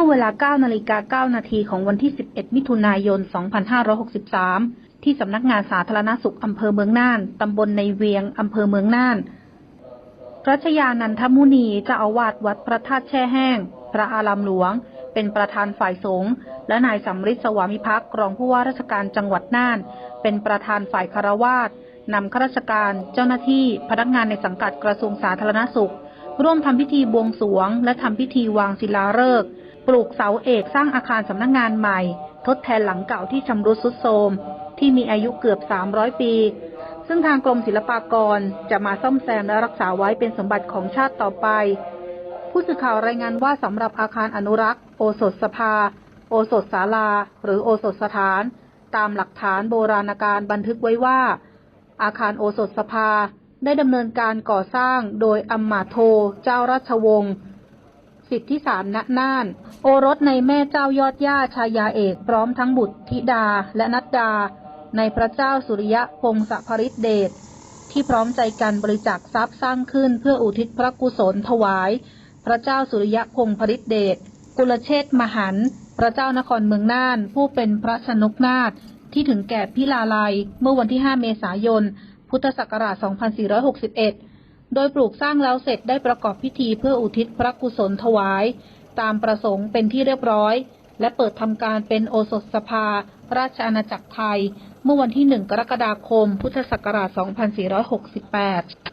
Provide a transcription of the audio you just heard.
เมื่อเวลา 9 นาฬิกา 9 นาทีของวันที่ 11 มิถุนายน 2563 ที่สำนักงานสาธารณสุขอำเภอเมืองน่าน ตำบลในเวียงอำเภอเมืองน่าน รัชยานันทมุนีเจ้าอาวาสวัดพระธาตุแช่แห้ง พระอารามหลวง เป็นประธานฝ่ายสงฆ์และนายสำริดสวามิภักดิ์รองผู้ว่าราชการจังหวัดน่าน เป็นประธานฝ่ายคารวาสนำข้าราชการ เจ้าหน้าที่ พนักงานในสังกัดกระทรวงสาธารณสุข ร่วมทำพิธีบวงสรวง และทำพิธีวางศิลาฤกษ์ ปลูกเสาเอกสร้างอาคารสำนักงานใหม่ ทดแทนหลังเก่าที่ชำรุดทรุดโทรมที่มีอายุเกือบ 300 ปี ซึ่งทางกรมศิลปากรจะมาซ่อมแซมและรักษาไว้เป็นสมบัติของชาติต่อไป ผู้สื่อข่าวรายงานว่าสำหรับอาคารอนุรักษ์ โอสถสภา โอสถศาลา หรือโอสถสถาน ตามหลักฐานโบราณการบันทึกไว้ว่า อาคารโอสถสภาได้ดำเนินการก่อสร้างโดยอัมมาโท เจ้าราชวงศ์ สิทธิสารณน่าน โอรสในแม่เจ้ายอดย่าชายาเอกพร้อมทั้งบุตรธิดาและนัดดา ในพระเจ้าสุริยะพงศพริเดชที่พร้อมใจกันบริจาคทรัพย์สร้างขึ้นเพื่ออุทิศพระกุศลถวาย พระเจ้าสุริยะพงศ์พริเดชกุลเชษมหันพระเจ้านครเมืองน่าน ผู้เป็นพระชนกนาถที่ถึงแก่พิลาลัยเมื่อวันที่ 5 เมษายน พุทธศักราช 2461 โดยปลูกสร้างแล้วเสร็จได้ประกอบพิธีเพื่ออุทิศพระกุศลถวาย ตามประสงค์เป็นที่เรียบร้อย และเปิดทำการเป็นโอสถสภา ราชอาณาจักรไทย เมื่อวันที่ 1 กรกฎาคม พุทธศักราช 2468